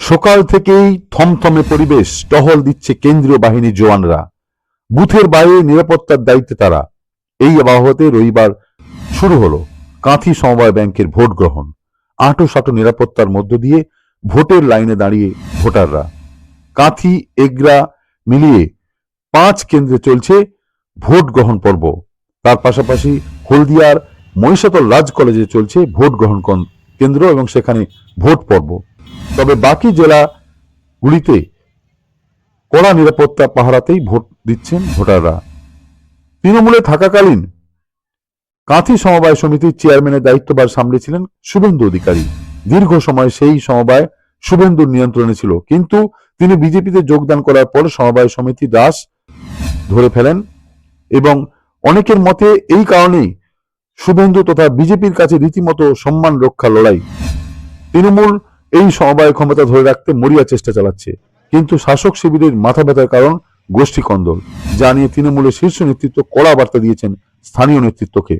সকাল থেকেই থমথমে পরিবেশ টহল দিচ্ছে কেন্দ্রীয় বাহিনী জওয়ানরা। বুথের বাইরে নিরাপত্তার দায়িত্বে তারা। এই আবহাওয়াতে রবিবার শুরু হলো কাঁথি সমবায় ব্যাংকের ভোট গ্রহণ। আঁটো সাঁটো নিরাপত্তার মধ্য দিয়ে ভোটের লাইনে দাঁড়িয়ে ভোটাররা। কাঁথি, এগরা মিলিয়ে পাঁচ কেন্দ্রে চলছে ভোট গ্রহণ পর্ব। তার পাশাপাশি হলদিয়ার মহিষাতল রাজ কলেজে চলছে ভোট গ্রহণ কেন্দ্র এবং সেখানে ভোট পর্ব। তবে বাকি জেলাগুলিতে কড়া নিরাপত্তা পাহারাতেই ভোট দিচ্ছেন ভোটাররা। তৃণমূলে থাকাকালীন কাঁথি সমবায় সমিতির চেয়ারম্যানের দায়িত্বভার সামলেছিলেন শুভেন্দু অধিকারী। দীর্ঘ সময় সেই সমবায় শুভেন্দুর নিয়ন্ত্রণে ছিল। কিন্তু তিনি বিজেপিতে যোগদান করার পর সমবায় সমিতি দাস ধরে ফেলেন। এবং অনেকের মতে এই কারণেই শুভেন্দু তথা বিজেপির কাছে রীতিমতো সম্মান রক্ষা লড়াই। তৃণমূল এই সমবায় ক্ষমতা ধরে রাখতে মরিয়া চেষ্টা চালাচ্ছে, কিন্তু শাসক শিবিরের মাথা ব্যথার কারণ গোষ্ঠী কন্দল, যা নিয়ে তৃণমূলের শীর্ষ নেতৃত্ব কড়া বার্তা দিয়েছেন স্থানীয় নেতৃত্বকে।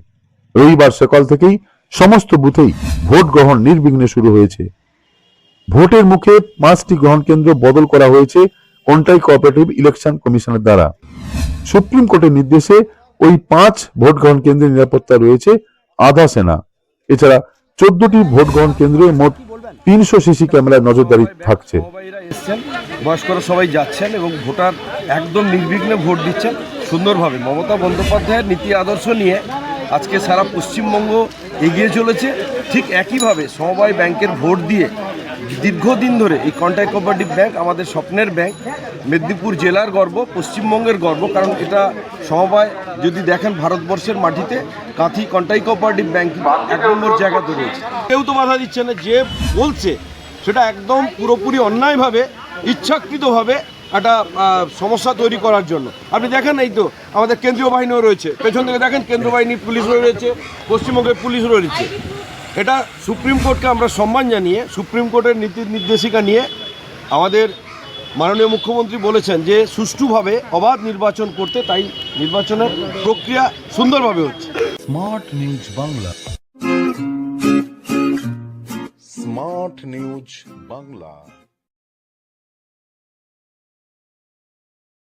রবিবার সকাল থেকেই সমস্ত বুথেই ভোট গ্রহণ নির্বিঘ্নে শুরু হয়েছে। ভোটের মুখে পাঁচটি গ্রহণ কেন্দ্র বদল করা হয়েছে কন্টাই কোঅপারেটিভ ইলেকশন কমিশনের দ্বারা। সুপ্রিম কোর্টের নির্দেশে ওই পাঁচ ভোট গ্রহণ কেন্দ্রের নিরাপত্তা রয়েছে আধা সেনা। এছাড়া চোদ্দটি ভোট গ্রহণ কেন্দ্রে মোট তিনশো সিসি ক্যামেরার নজরদারি থাকছে। বয়স্করা সবাই যাচ্ছেন এবং ভোটার একদম নির্বিঘ্নে ভোট দিচ্ছেন সুন্দরভাবে। মমতা বন্দ্যোপাধ্যায়ের নীতি আদর্শ নিয়ে আজকে সারা পশ্চিমবঙ্গ এগিয়ে চলেছে। ঠিক একইভাবে সমবায় ব্যাংকের ভোট দিয়ে দীর্ঘদিন ধরে এই কন্ট্যাক্ট কোঅপারেটিভ ব্যাংক আমাদের স্বপ্নের ব্যাংক মেদিনীপুর জেলার গর্ব, পশ্চিমবঙ্গের গর্ব, কারণ এটা সমবায় যদি দেখেন ভারতবর্ষের মাটিতে, কাঁথি কন্টাই কোঅপারেটিভ ব্যাংক এক নম্বর জায়গাতে রয়েছে। কেউ তো বাধা দিচ্ছে না, যে বলছে, সেটা একদম পুরোপুরি অন্যায়ভাবে, ইচ্ছাকৃতভাবে একটা সমস্যা তৈরি করার জন্য। আপনি দেখেন এই তো, আমাদের কেন্দ্রীয় বাহিনীও রয়েছে। পেছন থেকে দেখেন কেন্দ্রীয় বাহিনী পুলিশ রয়েছে, পশ্চিমবঙ্গের পুলিশ রয়েছে। এটা সুপ্রিম কোর্টকে আমরা সম্মান জানিয়ে, সুপ্রিম কোর্টের নীতি নির্দেশিকা নিয়ে আমাদের মাননীয় মুখ্যমন্ত্রী বলেছেন যে সুষ্ঠুভাবে অবাধ নির্বাচন করতে তাই নির্বাচনের প্রক্রিয়া সুন্দরভাবে হচ্ছে। Smart news Bangla. Smart news Bangla.